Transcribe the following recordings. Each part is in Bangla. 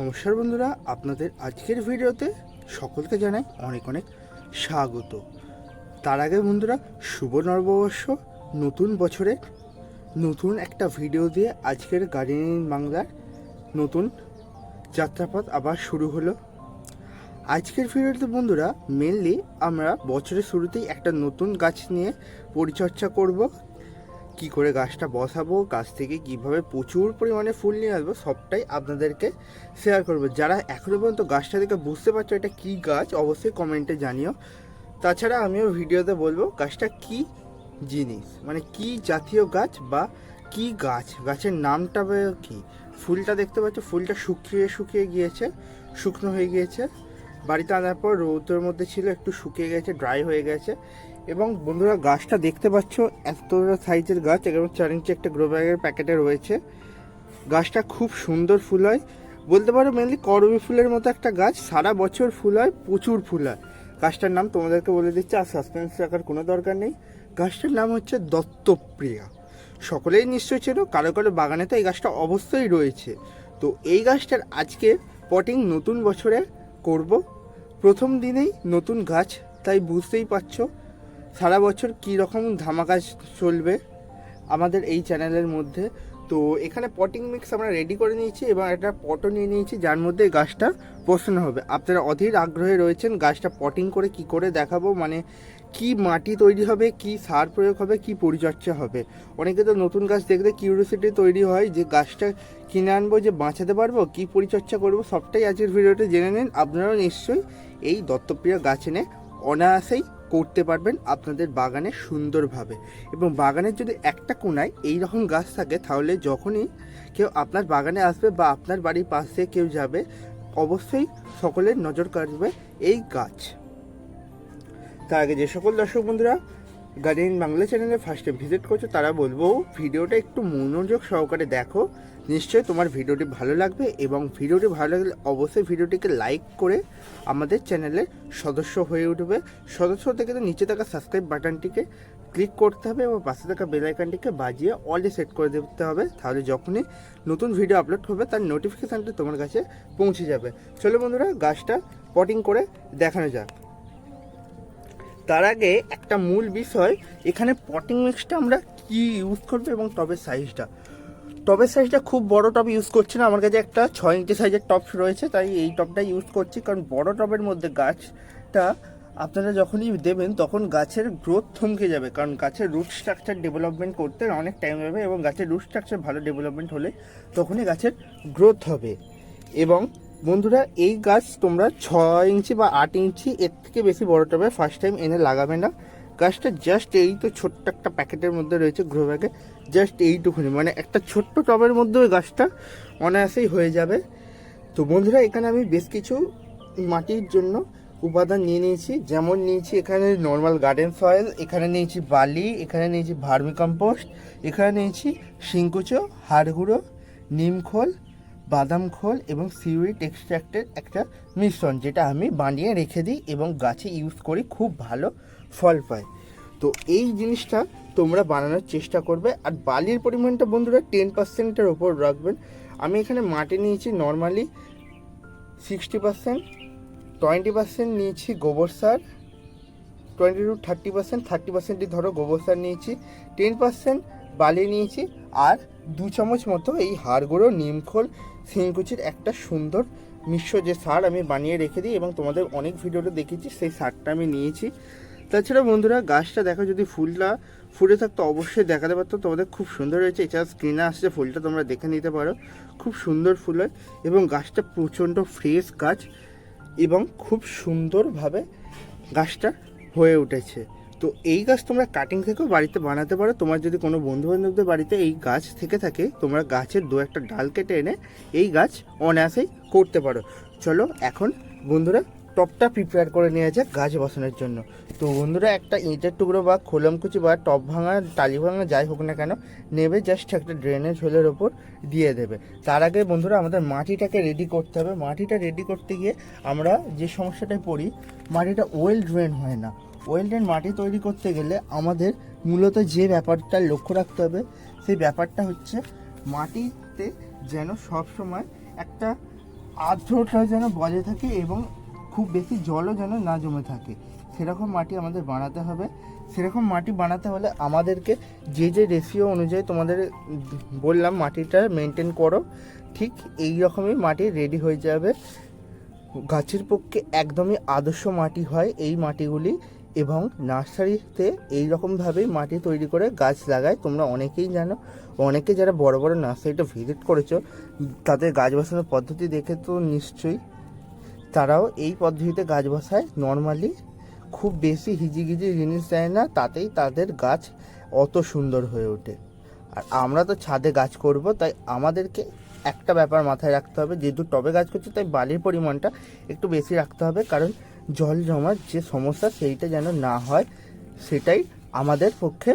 নমস্কার বন্ধুরা, আপনাদের আজকের ভিডিওতে সকলকে জানাই অনেক অনেক স্বাগত। তার আগে বন্ধুরা, শুভ নববর্ষ। নতুন বছরে নতুন একটা ভিডিও দিয়ে আজকের গার্ডেনিং বাংলার নতুন যাত্রাপথ আবার শুরু হলো। আজকের ভিডিওতে বন্ধুরা মেনলি আমরা বছরের শুরুতেই একটা নতুন গাছ নিয়ে পরিচর্যা করব। কি করে গাছটা বসাবো, গাছ থেকে কীভাবে প্রচুর পরিমাণে ফুল নিয়ে আসব, সবটাই আপনাদেরকে শেয়ার করব। যারা এখনও পর্যন্ত গাছটা দেখে বুঝতে পারছ এটা কি গাছ, অবশ্যই কমেন্টে জানিও। তাছাড়া আমিও ভিডিওতে বলব, গাছটা কি জিনিস? মানে কি জাতীয় গাছ বা কি গাছ? গাছের নামটা কি? ফুলটা দেখতে পাচ্ছ, ফুলটা শুকিয়ে শুকিয়ে গিয়েছে, শুকনো হয়ে গিয়েছে। বাড়িতে আনার পর রৌদ্রের মধ্যে ছিল, একটু শুকিয়ে গেছে ড্রাই হয়ে গেছে। এবং বন্ধুরা, গাছটা দেখতে পাচ্ছ, এত সাইজের গাছ এবং চার ইঞ্চি একটা গ্রো ব্যাগের প্যাকেটে রয়েছে। গাছটা খুব সুন্দর ফুল হয়। বলতে পারো মেনলি করবি ফুলের মতো একটা গাছ, সারা বছর ফুল হয়, প্রচুর ফুল হয়। গাছটার নাম তোমাদেরকে বলে দিচ্ছি, আর সাসপেন্স রাখার কোনো দরকার নেই। গাছটার নাম হচ্ছে দত্তপ্রিয়া। সকলেই নিশ্চয়ই ছিল কারও কারও বাগানে তো এই গাছটা অবশ্যই রয়েছে। তো এই গাছটার আজকে পটিং নতুন বছরে করব। প্রথম দিনেই নতুন গাছ, তাই বুঝতেই পারছ। সারা বছর কী রকম ধামাকা চলবে আমাদের এই চ্যানেলের মধ্যে? তো এখানে পটিং মিক্স আমরা রেডি করে নিয়েছি এবং একটা পটও নিয়ে নিয়েছি, যার মধ্যে গাছটা বসানো হবে। আপনারা অধীর আগ্রহে রয়েছেন গাছটা পটিং করে কি করে দেখাবো? মানে কি মাটি তৈরি হবে, কি সার প্রয়োগ হবে, কি পরিচর্যা হবে? অনেকে তো নতুন গাছ দেখতে কিউরিয়াসিটি তৈরি হয় যে গাছটা কিনে আনব, যে বাঁচাতে পারব, কি পরিচর্যা করব, সবটাই আজকের ভিডিওতে জেনে নিন। আপনারাও নিশ্চয়ই এই দত্তপ্রিয় গাছ এনে অনায়াসেই করতে পারবেন আপনাদের বাগানে সুন্দরভাবে। এবং বাগানের যদি একটা কোনায় এই রকম গাছ থাকে, তাহলে যখনই কেউ আপনার বাগানে আসবে বা আপনার বাড়ির পাশে কেউ যাবে, অবশ্যই সকলের নজর কাটবে এই গাছ। তার আগে যে সকল দর্শক বন্ধুরা, গার্ডেন বাংলা চ্যানেলে ফার্স্ট টাইম ভিজিট করছ, তারা বলব, ভিডিওটা একটু মনোযোগ সহকারে দেখো। নিশ্চয়ই তোমার ভিডিওটি ভালো লাগবে এবং ভিডিওটি ভালো লাগলে অবশ্যই ভিডিওটিকে লাইক করে আমাদের চ্যানেলের সদস্য হয়ে উঠবে। সদস্য থেকে তো নিচে থাকা সাবস্ক্রাইব বাটনটিকে ক্লিক করতে হবে এবং পাশে থাকা বেল আইকনটিকে বাজিয়ে অলে সেট করে দিতে হবে। তাহলে যখনই নতুন ভিডিও আপলোড হবে, তার নোটিফিকেশানটি তোমার কাছে পৌঁছে যাবে। চলো বন্ধুরা, গাছটা পটিং করে দেখানো যাক। তার আগে একটা মূল বিষয়, এখানে পটিং মিক্সটা আমরা কি ইউজ করব এবং টবের সাইজটা টবের সাইজটা খুব বড় টব ইউজ করছি না। আমার কাছে একটা ছয় ইঞ্চি সাইজের টব রয়েছে, তাই এই টবটা ইউজ করছি। কারণ বড় টবের মধ্যে গাছটা আপনারা যখনই দেবেন, তখন গাছের গ্রোথ থমকে যাবে। কারণ গাছের রুট স্ট্রাকচার ডেভেলপমেন্ট করতে অনেক টাইম যাবে এবং গাছের রুট স্ট্রাকচার ভালো ডেভেলপমেন্ট হলে তখনই গাছের গ্রোথ হবে। এবং বন্ধুরা, এই গাছ তোমরা ছয় ইঞ্চি বা আট ইঞ্চি, এর থেকে বেশি বড় টবে ফার্স্ট টাইম এনে লাগাবে না। গাছটা জাস্ট এই তো ছোট্ট একটা প্যাকেটের মধ্যে রয়েছে গ্রো ব্যাগে জাস্ট এইটুকুনি। মানে একটা ছোট্ট টবের মধ্যে ওই গাছটা অনায়াসেই হয়ে যাবে। তো বন্ধুরা, এখানে আমি বেশ কিছু মাটির জন্য উপাদান নিয়ে নিয়েছি। যেমন নিয়েছি এখানে নর্মাল গার্ডেন সয়েল এখানে নিয়েছি বালি, এখানে নিয়েছি ভার্মি কম্পোস্ট এখানে নিয়েছি শিংকুচো হাড় গুঁড়ো নিমখোল বাদাম খোল এবং সিউইড এক্সট্রাক্টের একটা মিশ্রণ, যেটা আমি বানিয়ে রেখে দিই এবং গাছে ইউজ করি, খুব ভালো ফল পায়। তো এই জিনিসটা তোমরা বানানোর চেষ্টা করবে। আর বালির পরিমাণটা বন্ধুরা টেন পার্সেন্টের ওপর রাখবেন। আমি এখানে মাটি নিয়েছি normally sixty percent twenty percent নিয়েছি গোবর সার twenty to thirty percent thirty পার্সেন্টই ধরো গোবর সার নিয়েছি টেন পার্সেন্ট বালি নিয়েছি, আর দু চামচ মতো এই হাড় গুঁড়ো নিমখোল শিংকুচির একটা সুন্দর মিশ্র যে সার আমি বানিয়ে রেখে দিই এবং তোমাদের অনেক ভিডিওতে দেখেছি, সেই সারটা আমি নিয়েছি। তাছাড়া বন্ধুরা গাছটা দেখো যদি ফুলটা ফুটে থাকতো অবশ্যই দেখাতে পারতো তোমাদের খুব সুন্দর হয়েছে। এছাড়া স্ক্রিনে আসছে ফুলটা, তোমরা দেখে নিতে পারো। খুব সুন্দর ফুল হয় এবং গাছটা প্রচণ্ড ফ্রেশ গাছ এবং খুব সুন্দরভাবে গাছটা হয়ে উঠেছে। তো এই গাছ তোমরা কাটিং থেকেও বাড়িতে বানাতে পারো। তোমার যদি কোনো বন্ধু বান্ধবদের বাড়িতে এই গাছ থেকে থাকে, তোমরা গাছের দু একটা ডাল কেটে এনে এই গাছ অনায়াসেই করতে পারো। চলো, এখন বন্ধুরা টপটা প্রিপেয়ার করে নেওয়া যাক গাছ বসানোর জন্য। তো বন্ধুরা, একটা ইঁটের টুকরো বা খোলামকুচি বা টপ ভাঙা, টালি ভাঙা যাই হোক না কেন, নেবে জাস্ট একটা ড্রেনেজ হোলের ওপর দিয়ে দেবে। তার আগে বন্ধুরা, আমাদের মাটিটাকে রেডি করতে হবে। মাটিটা রেডি করতে গিয়ে আমরা যে সমস্যাটায় পড়ি, মাটিটা ওয়েল ড্রেন হয় না। ওয়েল ড্রেন মাটি তৈরি করতে গেলে আমাদের মূলত যে ব্যাপারটা লক্ষ্য রাখতে হবে, সেই ব্যাপারটা হচ্ছে মাটিতে যেন সবসময় একটা আর্দ্রতা যেন বজায় থাকে এবং খুব বেশি জলও যেন না জমে থাকে। সেরকম মাটি আমাদের বানাতে হবে। সেরকম মাটি বানাতে হলে আমাদেরকে যে যে রেশিও অনুযায়ী তোমাদের বললাম মাটিটা মেনটেন করো, ঠিক এই রকমই মাটি রেডি হয়ে যাবে। গাছের পক্ষে একদমই আদর্শ মাটি হয় এই মাটিগুলি এবং নার্সারিতে এই রকমভাবেই মাটি তৈরি করে গাছ লাগায়। তোমরা অনেকেই জানো, অনেকে যারা বড় বড় নার্সারিটা ভিজিট করেছ, তাদের গাছ বসানোর পদ্ধতি দেখে তো নিশ্চয়ই তারাও এই পদ্ধতিতে গাছ বসায়। নর্মালি খুব বেশি হিজিগিজি জিনিস দেয় না, তাতেই তাদের গাছ অত সুন্দর হয়ে ওঠে। আর আমরা তো ছাদে গাছ করব, তাই আমাদেরকে একটা ব্যাপার মাথায় রাখতে হবে, যেহেতু টবে গাছ করছি, তাই বালির পরিমাণটা একটু বেশি রাখতে হবে, কারণ জল জমার যে সমস্যা সেইটা যেন না হয়, সেটাই আমাদের পক্ষে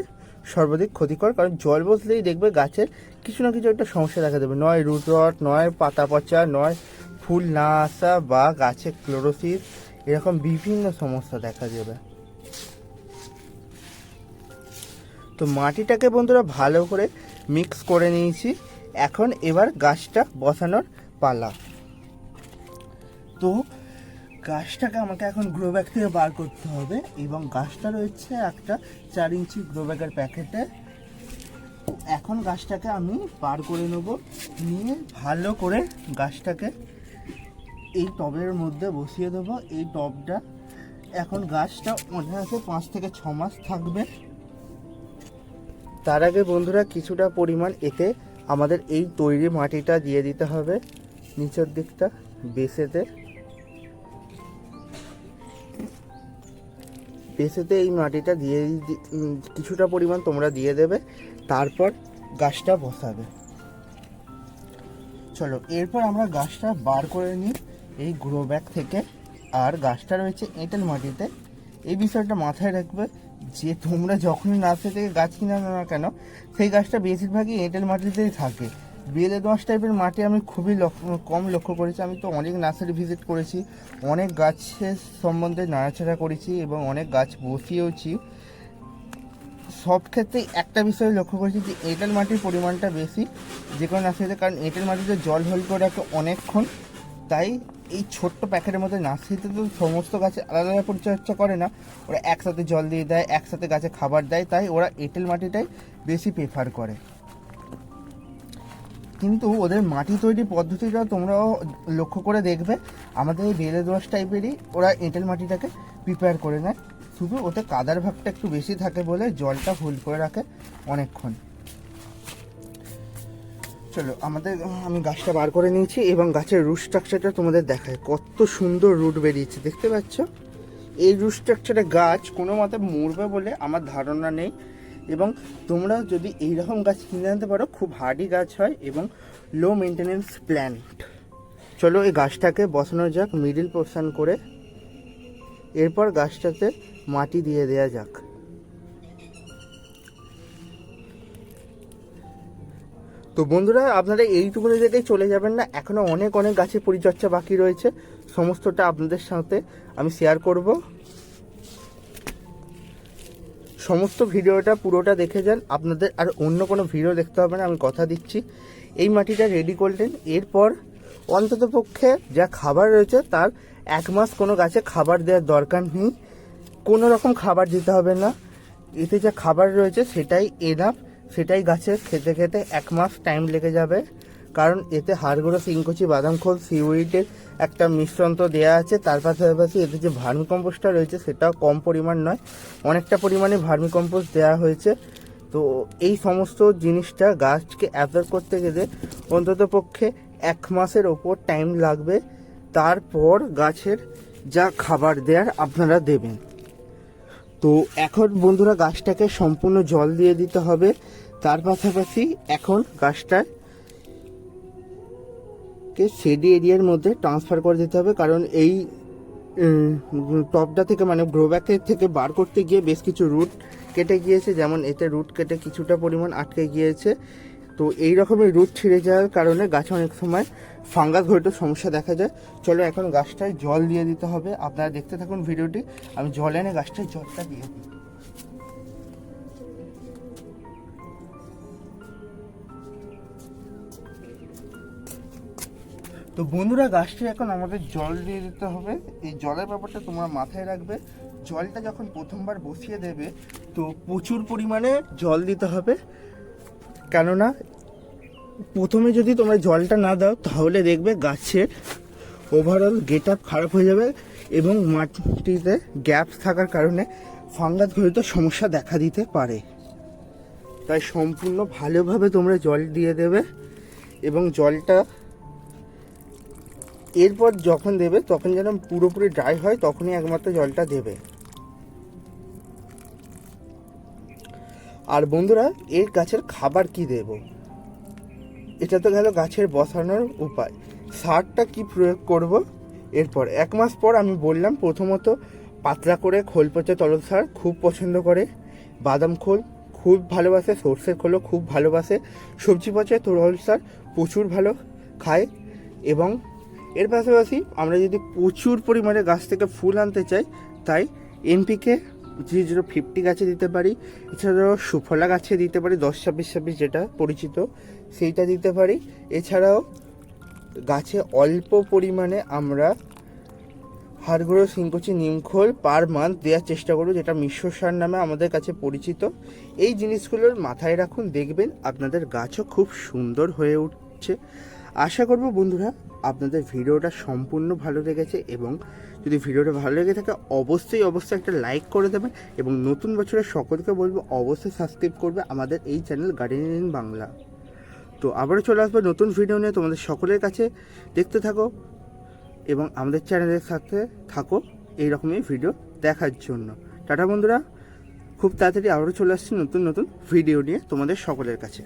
সর্বাধিক ক্ষতিকর। কারণ জল বসলেই দেখবে গাছের কিছু না কিছু একটা সমস্যা দেখা দেবে। নয় রুট রট নয় পাতা পচা, নয় ফুল না আসা বা গাছে ক্লোরোসিস এরকম বিভিন্ন সমস্যা দেখা যাবে তো মাটিটাকে বন্ধুরা ভালো করে মিক্স করে নিয়েছি। এখন এবার গাছটা বসানোর পালা। তো গাছটাকে আমাকে এখন গ্রো ব্যাগ থেকে বার করতে হবে এবং গাছটা রয়েছে একটা চার ইঞ্চি গ্রো ব্যাগের প্যাকেটে এখন গাছটাকে আমি বার করে নেব। নিয়ে ভালো করে গাছটাকে এই টবের মধ্যে বসিয়ে দেবো। এই টবটা এখন গাছটা মনে আছে পাঁচ থেকে ছ মাস থাকবে। তার আগে বন্ধুরা কিছুটা পরিমাণ এতে আমাদের এই তৈরি মাটিটা দিয়ে দিতে হবে। নিচের দিকটা বেসেতে। বেসেতে এই মাটিটা দিয়ে কিছুটা পরিমাণ তোমরা দিয়ে দেবে। তারপর গাছটা বসাবে। চলো, এরপর আমরা গাছটা বার করে নিই। এই গ্রো ব্যাগ থেকে। আর গাছটা রয়েছে এঁটেল মাটিতে। এই বিষয়টা মাথায় রাখবে যে তোমরা যখনই নার্সারি থেকে গাছ কিনে আনো না কেন, সেই গাছটা বেশিরভাগই এঁটেল মাটিতেই থাকে। বেলে দোঁয়াশ টাইপের মাটি আমি খুবই কম লক্ষ্য করেছি। আমি তো অনেক নার্সারি ভিজিট করেছি, অনেক গাছের সম্বন্ধে নাড়াচাড়া করেছি এবং অনেক গাছ বসিয়েওছি। সব ক্ষেত্রেই একটা বিষয় লক্ষ্য করেছি যে এঁটেল মাটির পরিমাণটা বেশি, যে কোনো নার্সারিতে, কারণ এঁটেল মাটিতে জল হোল্ড করে রাখে অনেকক্ষণ। তাই এই ছোট্ট প্যাকেটের মধ্যে নার্সারিতে তো সমস্ত গাছে আলাদা আলাদা পরিচর্যা করে না। ওরা একসাথে জল দিয়ে দেয়, একসাথে গাছে খাবার দেয়, তাই ওরা এঁটেল মাটিটাই বেশি প্রেফার করে। কিন্তু ওদের মাটি তৈরি পদ্ধতিটা তোমরাও লক্ষ্য করে দেখবে। আমাদের এই বেলে দোয়াশ টাইপেরই ওরা এঁটেল মাটিটাকে প্রিপেয়ার করে নেয়। শুধু ওতে কাদার ভাগটা একটু বেশি থাকে বলে জলটা হোল্ড করে রাখে অনেকক্ষণ। চলো, আমাদের, আমি গাছটা বার করে নিয়েছি এবং গাছের রুট স্ট্রাকচারটা তোমাদের দেখায় কত সুন্দর রুট বেরিয়েছে, দেখতে পাচ্ছ? এই রুট স্ট্রাকচারে গাছ কোনো মতে মরবে বলে আমার ধারণা নেই এবং তোমরা যদি এই রকম গাছ কিনে আনতে পারো, খুব হার্ডি গাছ হয় এবং লো মেনটেনেন্স প্ল্যান্ট চলো, এই গাছটাকে বসানো যাক মিডিল পোর্শন করে। এরপর গাছটাতে মাটি দিয়ে দেয়া যাক। তো বন্ধুরা, আপনারা এইটুকুনি জায়গায় চলে যাবেন না। এখনও অনেক অনেক গাছের পরিচর্যা বাকি রয়েছে। সমস্তটা আপনাদের সাথে আমি শেয়ার করব। সমস্ত ভিডিওটা পুরোটা দেখে যান। আপনাদের আর অন্য কোনো ভিডিও দেখতে হবে না, আমি কথা দিচ্ছি। এই মাটিটা রেডি করলেন। এরপর অন্তত পক্ষে যা খাবার রয়েছে, তার এক মাস কোনো গাছে খাবার দেওয়ার দরকার নেই। কোনো রকম খাবার দিতে হবে না। এতে যা খাবার রয়েছে, সেটাই এনাফ সেটাই গাছে খেতে খেতে এক মাস টাইম লেগে যাবে। কারণ এতে হাড়গুঁড়ো সিংকুচি বাদাম খোল সিউইডের একটা মিশ্রণ তো দেওয়া আছে। তার পাশাপাশি এতে যে ভার্মি কম্পোস্টটা রয়েছে সেটাও কম পরিমাণ নয়, অনেকটা পরিমাণে ভার্মি কম্পোস্ট দেওয়া হয়েছে। তো এই সমস্ত জিনিসটা গাছকে অ্যাবজর্ব করতে গেলে অন্তত পক্ষে এক মাসের ওপর টাইম লাগবে। তারপর গাছের যা খাবার দেওয়ার আপনারা দেবেন। তো এখন বন্ধুরা গাছটাকে সম্পূর্ণ জল দিয়ে দিতে হবে। তার পাশাপাশি এখন গাছটার কে শেডি এরিয়ার মধ্যে ট্রান্সফার করে দিতে হবে। কারণ এই টপটা থেকে মানে গ্রোব্যাকের থেকে বার করতে গিয়ে বেশ কিছু রুট কেটে গিয়েছে। যেমন এতে রুট কেটে কিছুটা পরিমাণ আটকে গিয়েছে। তো এই রকমের রুট ছিঁড়ে যাওয়ার কারণে গাছে অনেক সময় ফাঙ্গাস ঘটিত সমস্যা দেখা যায়। চলো এখন গাছটায় জল দিয়ে দিতে হবে। আপনারা দেখতে থাকুন ভিডিওটি। আমি জল এনে গাছটায় জলটা দিয়ে দিই। তো বন্ধুরা গাছটি এখন আমাদের জল দিয়ে দিতে হবে। এই জলের ব্যাপারটা তোমরা মাথায় রাখবে। জলটা যখন প্রথমবার বসিয়ে দেবে, তো প্রচুর পরিমাণে জল দিতে হবে। কেননা প্রথমে যদি তোমরা জলটা না দাও, তাহলে দেখবে গাছের ওভারঅল গেট আপ খারাপ হয়ে যাবে এবং মাটিতে গ্যাপস থাকার কারণে ফাঙ্গাস ঘটিত সমস্যা দেখা দিতে পারে। তাই সম্পূর্ণ ভালোভাবে তোমরা জল দিয়ে দেবে এবং জলটা এরপর যখন দেবে, তখন যেন পুরোপুরি ড্রাই হয়, তখনই একমাত্র জলটা দেবে। আর বন্ধুরা, এর গাছের খাবার কি দেব? এটা তো গেল গাছের বসানোর উপায়। সারটা কি প্রয়োগ করব? এরপর, এক মাস পর আমি বললাম, প্রথমত পাতলা করে খোল পচা তরল সার খুব পছন্দ করে। বাদাম খোল, খুব ভালোবাসে, সর্ষের খোলও খুব ভালোবাসে। সবজি পচা তরল সার প্রচুর ভালো খায় এবং এর পাশাপাশি আমরা যদি প্রচুর পরিমাণে গাছ থেকে ফুল আনতে চাই, তাই এনপিকে জি জিরো ফিফটি গাছে দিতে পারি। এছাড়াও সুফলা গাছে দিতে পারি, দশ ছাব্বিশ ছাব্বিশ যেটা পরিচিত, সেইটা দিতে পারি। এছাড়াও গাছে অল্প পরিমাণে আমরা হাড়গুঁড়ো সিংকুচি নিমখোল পার মান্থ দেওয়ার চেষ্টা করব, যেটা মিশ্র সার নামে আমাদের কাছে পরিচিত। এই জিনিসগুলোর মাথায় রাখুন, দেখবেন আপনাদের গাছও খুব সুন্দর হয়ে উঠছে। আশা করব বন্ধুরা আপনাদের ভিডিওটা সম্পূর্ণ ভালো লেগেছে এবং যদি ভিডিওটা ভালো লেগে থাকে, অবশ্যই অবশ্যই একটা লাইক করে দেবেন এবং নতুন বছরের সকলকে বলব অবশ্যই সাবস্ক্রাইব করবে আমাদের এই চ্যানেল গার্ডেনিং ইন বাংলা তো আবারও চলে আসবে নতুন ভিডিও নিয়ে তোমাদের সকলের কাছে। দেখতে থাকো এবং আমাদের চ্যানেলের সাথে থাকো এই রকমই ভিডিও দেখার জন্য। টাটা বন্ধুরা, খুব তাড়াতাড়ি আবারও চলে আসছি নতুন নতুন ভিডিও নিয়ে তোমাদের সকলের কাছে।